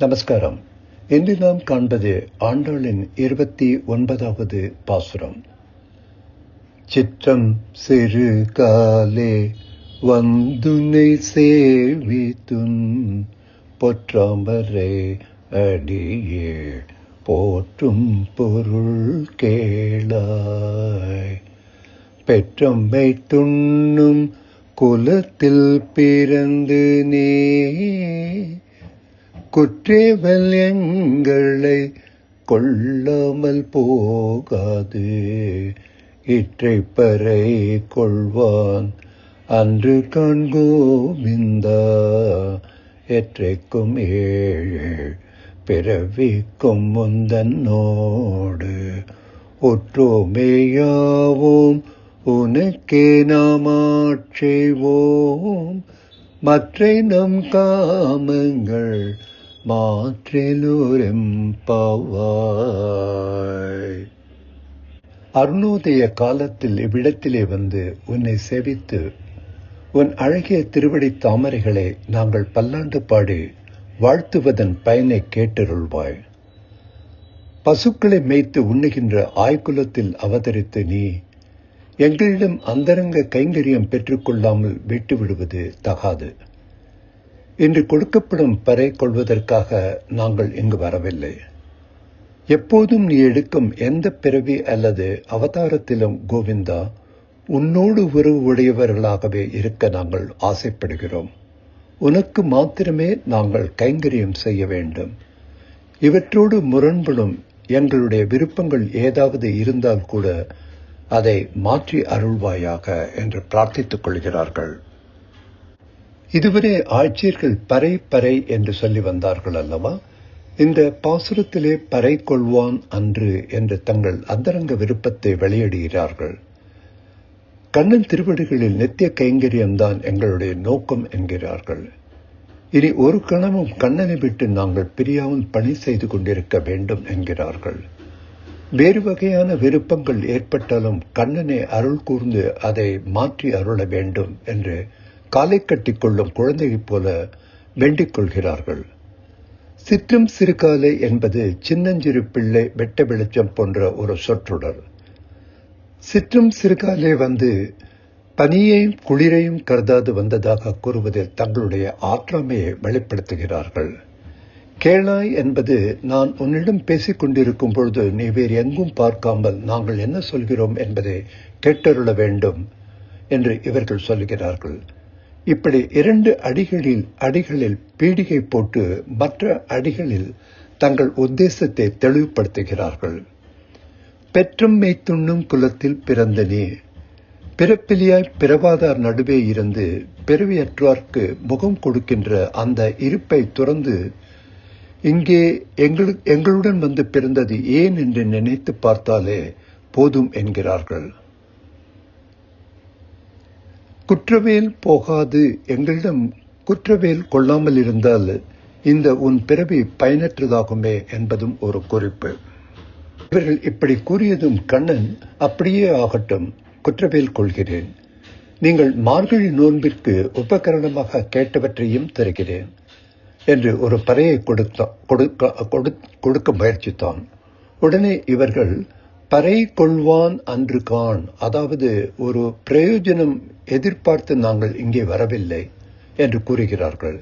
நமஸ்காரம். இன்று நாம் காண்பது ஆண்டாளின் இருபத்தி ஒன்பதாவது பாசுரம். சிற்றம் சிறு காலே வந்துனை சேவித்துன் பொற்றாம்பரே அடியே போற்றும் பொருள் கேளாய். பெற்றம்மை துண்ணும் குலத்தில் பிறந்து நீ குற்றேவல் எங்களை கொள்ளாமல் போகாது. இற்றைப்பறை கொள்வான் அன்று காண்கோவிந்தா எற்றைக்கும் ஏழு பிறவிக்கும் முந்தன்னோடு ஒற்றோமேயாவோம் உனக்கே நாம் ஆட்செய்வோம் மற்றை நம் காமங்கள் மாற்றிலோரெம்பாவாய் அருணோதய காலத்தில் இவ்விடத்திலே வந்து உன்னை சேவித்து உன் அழகிய திருவடி தாமரைகளை நாங்கள் பல்லாண்டு பாடி வாழ்த்துவதன் பயனை கேட்டருள்வாய். பசுக்களை மேய்த்து உண்ணுகின்ற ஆய்குலத்தில் அவதரித்து நீ எங்களிடம் அந்தரங்க கைங்கரியம் பெற்றுக்கொள்ளாமல் விட்டுவிடுவது தகாது. இன்று கொடுக்கப்படும் பறை கொள்வதற்காக நாங்கள் இங்கு வரவில்லை. எப்போதும் நீ எடுக்கும் எந்த பிறவி அல்லது அவதாரத்திலும் கோவிந்தா உன்னோடு உறவு உடையவர்களாகவே இருக்க நாங்கள் ஆசைப்படுகிறோம். உனக்கு மாத்திரமே நாங்கள் கைங்கரியம் செய்ய வேண்டும். இவற்றோடு முரண்படும் எங்களுடைய விருப்பங்கள் ஏதாவது இருந்தால் கூட அதை மாற்றி அருள்வாயாக என்று பிரார்த்தித்துக் கொள்கிறார்கள். இதுவரை ஆட்சியர்கள் பறை பறை என்று சொல்லி வந்தார்கள் அல்லவா? இந்த பாசுரத்திலே பறை கொள்வான் அன்று என்று தங்கள் அந்தரங்க விருப்பத்தை வெளியிடுகிறார்கள். கண்ணன் திருவடிகளில் நித்திய கைங்கரியம்தான் எங்களுடைய நோக்கம் என்கிறார்கள். இனி ஒரு கணமும் கண்ணனை விட்டு நாங்கள் பிரியாமல் பணி செய்து கொண்டிருக்க வேண்டும் என்கிறார்கள். வேறு வகையான விருப்பங்கள் ஏற்பட்டாலும் கண்ணனை அருள் கூர்ந்து அதை மாற்றி அருள வேண்டும் என்று காலை கட்டிக்கொள்ளும் குழந்தையைப் போல வேண்டிக் கொள்கிறார்கள். சிற்றும் சிறுகாலை என்பது சின்னஞ்சிறு பிள்ளை வெட்ட வெளிச்சம் போன்ற ஒரு சொற்றொடர். சிற்றும் சிறுகாலே வந்து பனியையும் குளிரையும் கருதாது வந்ததாக கூறுவதில் தங்களுடைய ஆற்றாமையை வெளிப்படுத்துகிறார்கள். கேளாய் என்பது நான் உன்னிடம் பேசிக் கொண்டிருக்கும் பொழுது நீ வேறு எங்கும் பார்க்காமல் நாங்கள் என்ன சொல்கிறோம் என்பதை கேட்டருள வேண்டும் என்று இவர்கள் சொல்கிறார்கள். இப்படி இரண்டு அடிகளில் அடிகளில் பீடிகை போட்டு மற்ற அடிகளில் தங்கள் உத்தேசத்தை தெளிவுபடுத்துகிறார்கள். பெற்றும் மெய்த்துண்ணும் குலத்தில் பிறந்த நீ பிறப்பிலியாய் பிறவாதார் நடுவே இருந்து பிறவியற்றார்க்கு முகம் கொடுக்கின்ற அந்த இருப்பை துறந்து இங்கே எங்களு எங்களுடன் வந்து பிறந்தது ஏன் என்று நினைத்து பார்த்தாலே போதும் என்கிறார்கள். குற்றவேல் போகாது. எங்களிடம் குற்றவேல் கொள்ளாமல் இருந்தால் இந்த உன் பிறவி பயனற்றதாகுமே என்பதும் ஒரு குறிப்பு. இவர்கள் இப்படி கூறியதும் கண்ணன் அப்படியே ஆகட்டும் குற்றவேல் கொள்கிறேன். நீங்கள் மார்கழி நோன்பிற்கு உபகரணமாக கேட்டவற்றையும் தருகிறேன் என்று ஒரு பறையை கொடுத்த கொடுக்க கொடுக்க முயற்சித்தான். உடனே இவர்கள் பறை கொள்வான் அன்று கான் அதாவது ஒரு பிரயோஜனம் எதிர்பார்த்து நாங்கள் இங்கே வரவில்லை என்று கூறுகிறார்கள்.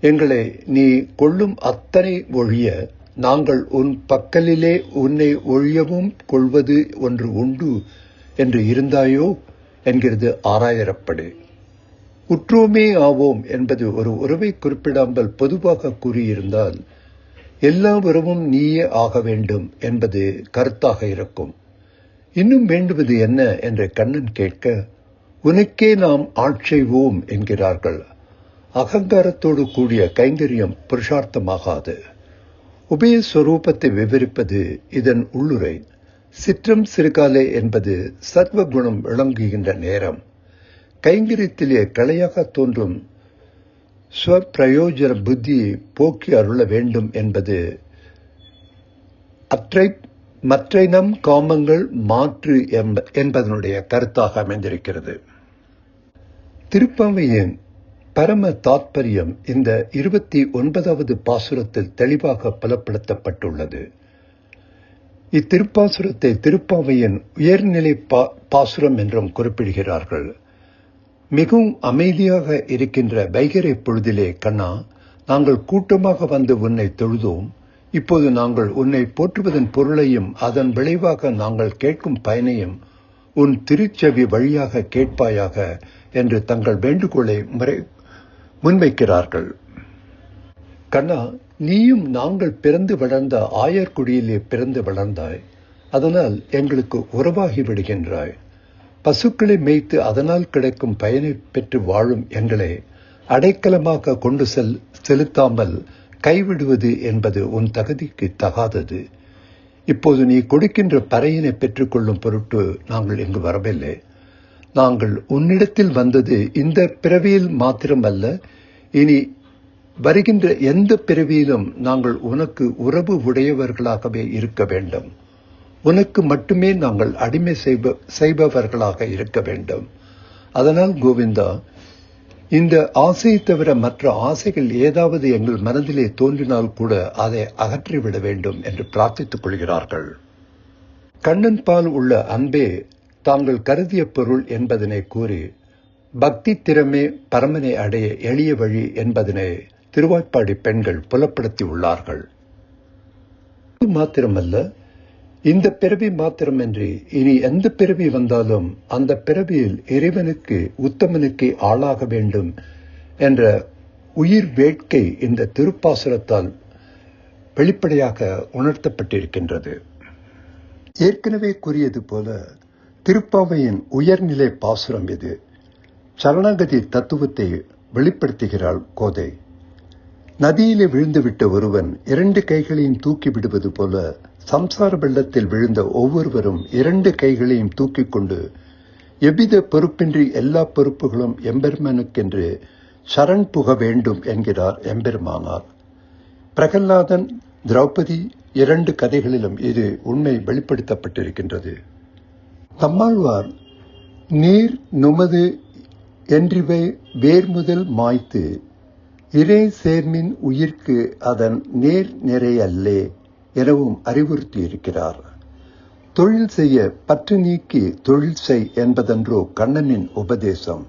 எங்களை நீ கொள்ளும் அத்தனை ஒழிய நாங்கள் உன் பக்கலிலே உன்னை ஒழியவும் கொள்வது ஒன்று உண்டு என்று இருந்தாயோ என்கிறது ஆராயறப்படு. உற்றோமே ஆவோம் என்பது ஒரு உறவை குறிப்பிடாமல் பொதுவாக கூறியிருந்தால் எல்லா உறவும் நீயே ஆக வேண்டும் என்பது கருத்தாக இருக்கும். இன்னும் வேண்டுவது என்ன? என்று கண்ணன் கேட்க உனக்கே நாம் ஆட்செய்வோம் என்கிறார்கள். அகங்காரத்தோடு கூடிய கைங்கரியம் புருஷார்த்தமாகாது. உபயஸ்வரூபத்தை விவரிப்பது இதன் உள்ளுரை. சிற்றம் சிறுகாலே என்பது சர்வகுணம் விளங்குகின்ற நேரம். கைங்கரியத்திலே கலையாக தோன்றும் ஸ்வப்பிரயோஜன புத்தியை போக்கி அருள வேண்டும் என்பது அற்றை மற்றை நம் காமங்கள் மாற்று என்பதனுடைய கருத்தாக அமைந்திருக்கிறது. திருப்பாவையின் பரம தாத்பரியம் இந்த இருபத்தி ஒன்பதாவது பாசுரத்தில் தெளிவாக பலப்படுத்தப்பட்டுள்ளது. இத்திருப்பாசுரத்தை திருப்பாவையின் உயர்நிலை பா பாசுரம் என்றும் குறிப்பிடுகிறார்கள். மிகவும் அமைதியாக இருக்கின்ற வைகரை பொழுதிலே கண்ணா நாங்கள் கூட்டமாக வந்து உன்னை தொழுதோம். இப்போது நாங்கள் உன்னை போற்றுவதன் பொருளையும் அதன் விளைவாக நாங்கள் கேட்கும் பயனையும் உன் திருச்செவி வழியாக கேட்பாயாக என்று தங்கள் வேண்டுகோளை முறை முன்வைக்கிறார்கள். கண்ணா நீயும் நாங்கள் பிறந்து வளர்ந்த ஆயர்குடியிலே பிறந்து வளர்ந்தாய். அதனால் எங்களுக்கு உறவாகி விடுகின்றாய். பசுக்களை மேய்த்து அதனால் கிடைக்கும் பயனை பெற்று வாழும் எங்களை அடைக்கலமாக கொண்டு செல் செலுத்தாமல் கைவிடுவது என்பது உன் தகுதிக்கு தகாதது. இப்போது நீ கொடுக்கின்ற பறையினை பெற்றுக்கொள்ளும் பொருட்டு நாங்கள் இங்கு வரவில்லை. நாங்கள் உன்னிடத்தில் வந்தது இந்த பிறவியில் மாத்திரமல்ல. இனி வருகின்ற எந்த பிறவியிலும் நாங்கள் உனக்கு உறவு உடையவர்களாகவே இருக்க வேண்டும். உனக்கு மட்டுமே நாங்கள் அடிமை செய்ப செய்பவர்களாக இருக்க வேண்டும். அதனால் கோவிந்தா இந்த ஆசையை தவிர மற்ற ஆசைகள் ஏதாவது எங்கள் மனதிலே தோன்றினால் கூட அதை அகற்றிவிட வேண்டும் என்று பிரார்த்தித்துக் கொள்கிறார்கள். கண்ணன் பால் உள்ள அன்பே தாங்கள் கருதிய பொருள் என்பதனை கூறி பக்தி திறமே பரமனை அடைய எளிய வழி என்பதனை திருவாய்ப்பாடி பெண்கள் புலப்படுத்தி உள்ளார்கள். மாத்திரமல்ல இந்த பிறவி மாத்திரமின்றி இனி எந்த பிறவி வந்தாலும் அந்த பிறவியில் இறைவனுக்கு உத்தமனுக்கு ஆளாக வேண்டும் என்ற உயிர் வேட்கை இந்த திருப்பாசுரத்தால் வெளிப்படையாக உணர்த்தப்பட்டிருக்கின்றது. ஏற்கனவே கூறியது போல திருப்பாவையின் உயர்நிலை பாசுரம் இது சரணாகதி தத்துவத்தை வெளிப்படுத்துகிறாள் கோதை. நதியிலே விழுந்துவிட்ட ஒருவன் இரண்டு கைகளையும் தூக்கி விடுவது போல சம்சார வெள்ளத்தில் விழுந்த ஒவ்வொருவரும் இரண்டு கைகளையும் தூக்கிக் கொண்டு எவ்வித பொறுப்பின்றி எல்லா பொறுப்புகளும் எம்பெருமனுக்கென்று சரண் புக வேண்டும் என்கிறார் எம்பெருமானார். பிரகல்லாதன் திரௌபதி இரண்டு கதைகளிலும் இது உண்மை வெளிப்படுத்தப்பட்டிருக்கின்றது. தம்மாழ்வார் நீர் நுமது என்றிவை வேர்முதல் மாய்த்து இறை சேர்மின் உயிர்க்கு அதன் நேர் நிறையல்லே எனவும் அறிவுறுத்தியிருக்கிறார். தொழில் செய்ய பற்று நீக்கி தொழில் செய் என்பதன்றோ கண்ணனின் உபதேசம்.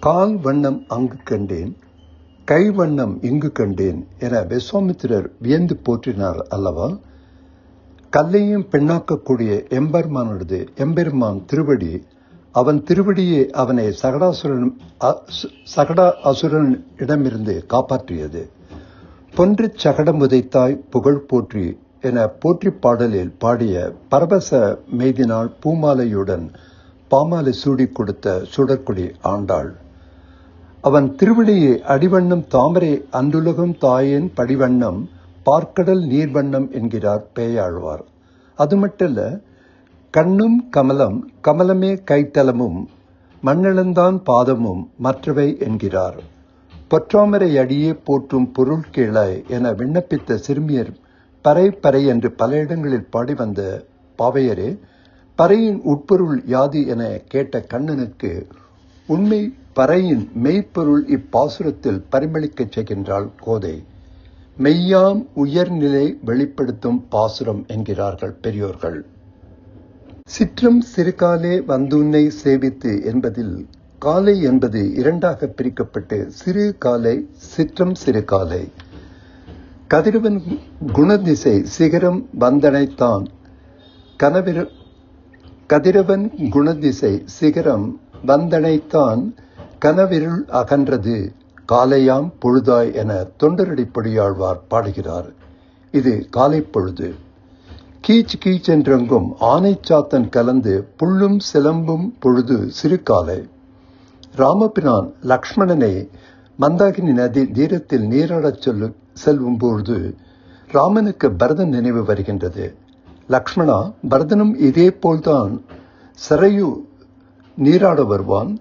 கால் வண்ணம் அங்கு கண்டேன் கை வண்ணம் இங்கு கண்டேன் என விஸ்வாமித்திரர் வியந்து போற்றினார் அல்லவா? கல்லையும் பெண்ணாக்கக்கூடிய எம்பெருமானது எம்பெருமான் திருவடி. அவன் திருவடியே அவனை சகடாசுரன் சகடா அசுரனிடமிருந்து காப்பாற்றியது. பொன்று சகடம் உதைத்தாய் புகழ் போற்றி என போற்றி பாடலில் பாடிய பரவச மெய்தினால் பூமாலையுடன் பாமாலை சூடிக் கொடுத்த சுடற்குடி ஆண்டாள். அவன் திருவடியே அடிவண்ணம் தாமரை அன்றுலகம் தாயேன் படிவண்ணம் பார்க்கடல் நீர்வண்ணம் என்கிறார் பேயாழ்வார். அது இல்லை கண்ணும் கமலம் கமலமே கைத்தலமும் மண்ணிழந்தான் பாதமும் மற்றவை என்கிறார். பொற்றாமரை அடியே போற்றும் பொருள் கீழாய் என விண்ணப்பித்த சிறுமியர் பறை பறை என்று பல இடங்களில் பாடி வந்த பாவையரே பறையின் உட்பொருள் யாது என கேட்ட கண்ணனுக்கு உண்மை பறையின் மெய்ப்பொருள் இப்பாசுரத்தில் பரிமளிக்கச் செய்கின்றாள் கோதை. மெய்யாம் உயர்நிலை வெளிப்படுத்தும் பாசுரம் என்கிறார்கள் பெரியோர்கள். சிற்றம் சிறுகாலே வந்துன்னை சேவித்து என்பதில் காலை என்பது இரண்டாக பிரிக்கப்பட்டு சிறு காலை சிற்றம் சிறு காலை. கதிரவன் குணதிசை சிகரம் வந்தனைத்தான் கனவிர கதிரவன் குணதிசை சிகரம் வந்தனைத்தான் கனவிருள் அகன்றது. காலையாம் பொழுதாய் என தொண்டரடி பொடியாழ்வார் பாடுகிறார். இது காலை பொழுது கீச் கீச் என்றெங்கும் ஆனைச்சாத்தன் கலந்து புல்லும் சிலம்பும் பொழுது சிறுகாலை. ராமபிரான் லக்ஷ்மணனை மந்தாகினி நதி தீரத்தில் நீராடச் சொல்லு செல்லும் பொழுது ராமனுக்கு பரதன் நினைவு வருகின்றது. லக்ஷ்மணா பரதனும் இதே போல்தான் சரையு நீராட வருவான்.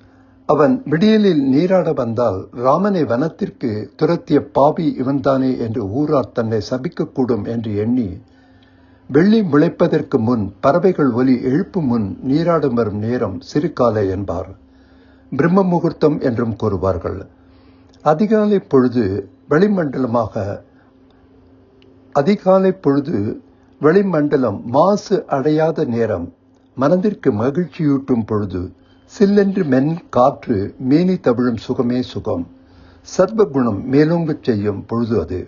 அவன் விடியலில் நீராட வந்தால் ராமனை வனத்திற்கு துரத்திய பாவி இவன்தானே என்று ஊரார் தன்னை சபிக்கக்கூடும் என்று எண்ணி வெள்ளி முளைப்பதற்கு முன் பறவைகள் ஒலி எழுப்பும் முன் நீராடும் வரும் நேரம் சிறுகாலை என்பார். பிரம்ம முகூர்த்தம் என்றும் கூறுவார்கள். அதிகாலை பொழுது வெளிமண்டலமாக அதிகாலை பொழுது வெளிமண்டலம் மாசு அடையாத நேரம் மனதிற்கு மகிழ்ச்சியூட்டும் பொழுது சில்லென்று மென் காற்று மேனி தவிழும் சுகமே சுகம். சர்வகுணம் மேலோங்கச் செய்யும் பொழுது அது.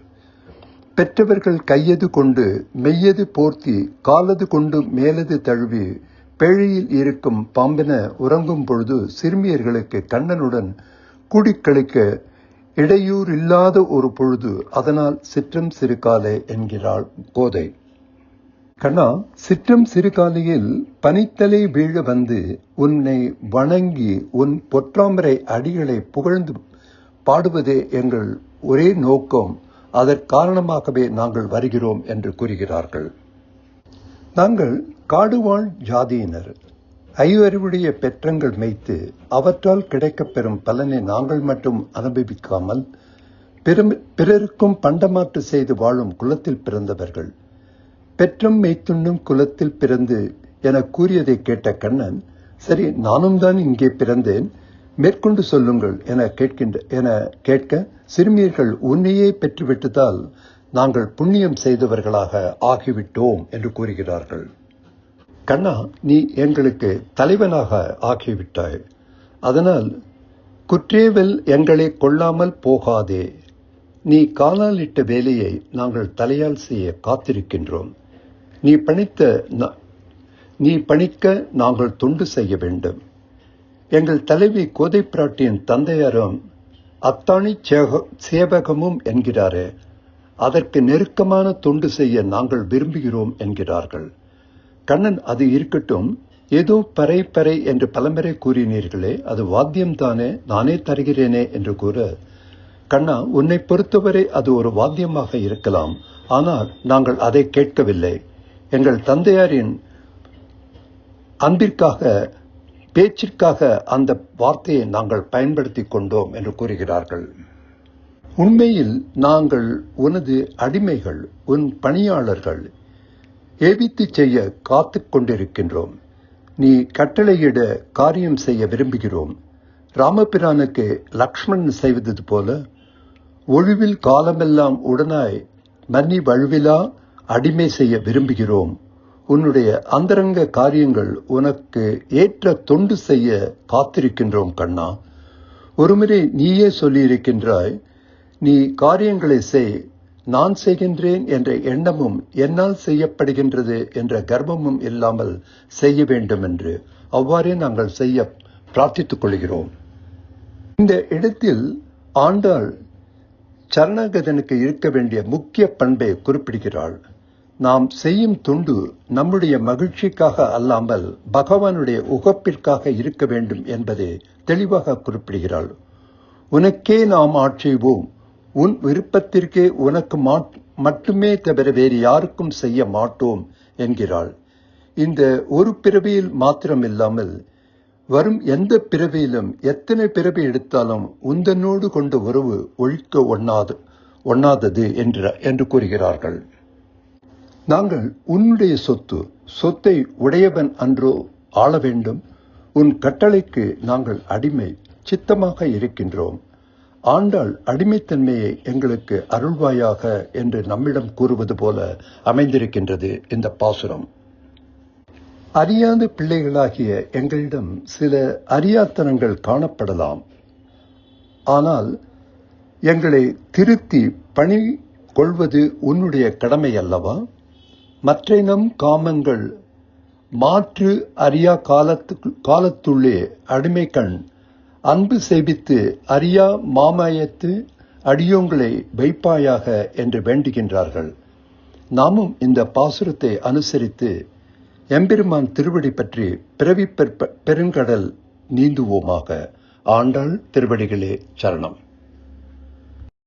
பெற்றவர்கள் கையது கொண்டு மெய்யது போர்த்தி காலது கொண்டு மேலது தழுவி பேழையில் இருக்கும் பாம்பென உறங்கும் பொழுது சிறுமியர்களுக்கு கண்ணனுடன் கூடிக்கழிக்க இடையூறில்லாத ஒரு பொழுது அதனால் சிற்றம் சிறுகாலே என்கிறாள் கோதை. கண்ணா சிற்றம் சிறுகாலையில் பனித்தலை வீழ வந்து உன்னை வணங்கி உன் பொற்றாமரை அடிகளை புகழ்ந்து பாடுவதே எங்கள் ஒரே நோக்கம். அதற்காரணமாகவே நாங்கள் வருகிறோம் என்று கூறுகிறார்கள். நாங்கள் காடுவாழ் ஜாதியினர். ஐவருடைய பெற்றங்கள் மெய்த்து அவற்றால் கிடைக்கப்பெறும் பலனை நாங்கள் மட்டும் அனுபவிக்காமல் பிறருக்கும் பண்டமாற்று செய்து வாழும் குலத்தில் பிறந்தவர்கள். பெற்றும் மெய்த்துண்ணும் குலத்தில் பிறந்து என கூறியதை கேட்ட கண்ணன் சரி நானும் தான் இங்கே பிறந்தேன் மேற்கொண்டு சொல்லுங்கள் என கேட்கின்ற என கேட்க சிறுமியர்கள் உன்னையே பெற்றுவிட்டதால் நாங்கள் புண்ணியம் செய்தவர்களாக ஆகிவிட்டோம் என்று கூறுகிறார்கள். கண்ணா நீ எங்களுக்கு தலைவனாக ஆகிவிட்டாய். அதனால் குற்றேவல் எங்களை கொள்ளாமல் போகாதே. நீ காலாலிட்ட வேலையை நாங்கள் தலையால் செய்ய காத்திருக்கின்றோம். நீ பணித்த ந- நீ பணிக்க நாங்கள் தொண்டு செய்ய வேண்டும். எங்கள் தலைவி கோதை பிராட்டியின் தந்தையாரும் அத்தாணி சேவகமும் என்கிறாரே அதற்கு நெருக்கமான தொண்டு செய்ய நாங்கள் விரும்புகிறோம் என்கிறார்கள். கண்ணன் அது இருக்கட்டும். ஏதோ பறை பறை என்று பலமுறை கூறினீர்களே அது வாத்தியம்தானே நானே தருகிறேனே என்று கூற கண்ணா உன்னை பொறுத்தவரை அது ஒரு வாத்தியமாக இருக்கலாம். ஆனால் நாங்கள் அதை கேட்கவில்லை. எங்கள் தந்தையாரின் அன்பிற்காக பேச்சிற்காக அந்த வார்த்தையை நாங்கள் பயன்படுத்தி கொண்டோம் என்று கூறுகிறார்கள். உண்மையில் நாங்கள் உனது அடிமைகள் உன் பணியாளர்கள் ஏவித்து செய்ய காத்துக் கொண்டிருக்கின்றோம். நீ கட்டளையிட காரியம் செய்ய விரும்புகிறோம். ராமபிரானுக்கு லக்ஷ்மணன் செய்வது போல ஒழிவில் காலமெல்லாம் உடனாய் மன்னி வழுவிலா அடிமை செய்ய விரும்புகிறோம். உன்னுடைய அந்தரங்க காரியங்கள் உனக்கு ஏற்ற தொண்டு செய்ய காத்திருக்கின்றோம் கண்ணா. ஒருமுறை நீயே சொல்லியிருக்கின்றாய் நீ காரியங்களை செய் நான் செய்கின்றேன் என்ற எண்ணமும் என்னால் செய்யப்படுகின்றது என்ற கர்வமும் இல்லாமல் செய்ய வேண்டும் என்று அவ்வாறே நாங்கள் செய்ய பிரார்த்தித்துக் கொள்கிறோம். இந்த இடத்தில் ஆண்டாள் சரணாகதனுக்கு இருக்க வேண்டிய முக்கிய பண்பை குறிப்பிடுகிறாள். நாம் செய்யும் துண்டு நம்முடைய மகிழ்ச்சிக்காக அல்லாமல் பகவானுடைய உகப்பிற்காக இருக்க வேண்டும் என்பதை தெளிவாக குறிப்பிடுகிறாள். உனக்கே நாம் ஆட்சேவோம் உன் விருப்பத்திற்கே உனக்கு மாட்- மட்டுமே தவிர வேறு யாருக்கும் செய்ய மாட்டோம் என்கிறாள். இந்த ஒரு பிறவியில் மாத்திரமில்லாமல் வரும் எந்த பிறவியிலும் எத்தனை பிறவி எடுத்தாலும் உந்தனோடு கொண்ட உறவு ஒழிக்க ஒண்ணாது ஒண்ணாதது என்ற என்று கூறுகிறார்கள். நாங்கள் உன்னுடைய சொத்து சொத்தை உடையவன் அன்றோ ஆள வேண்டும். உன் கட்டளைக்கு நாங்கள் அடிமை சித்தமாக இருக்கின்றோம். ஆண்டாள் அடிமைத்தன்மையை எங்களுக்கு அருள்வாயாக என்று நம்மிடம் கூறுவது போல அமைந்திருக்கின்றது இந்த பாசுரம். அறியாத பிள்ளைகளாகிய எங்களிடம் சில அறியாத்தனங்கள் காணப்படலாம். ஆனால் எங்களை திருத்தி பணி கொள்வது உன்னுடைய கடமை அல்லவா? மற்ற காமங்கள் மாற்று அறியா காலத்து காலத்துள்ளே அடிமை கண். அன்பு செய்வித்து அறியா மாமாயத்து அடியோங்களை வைப்பாயாக என்று வேண்டுகின்றார்கள். நாமும் இந்த பாசுரத்தை அனுசரித்து எம்பெருமான் திருவடி பற்றி பிறவி பெருங்கடல் நீந்துவோமாக. ஆண்டாள் திருவடிகளே சரணம்.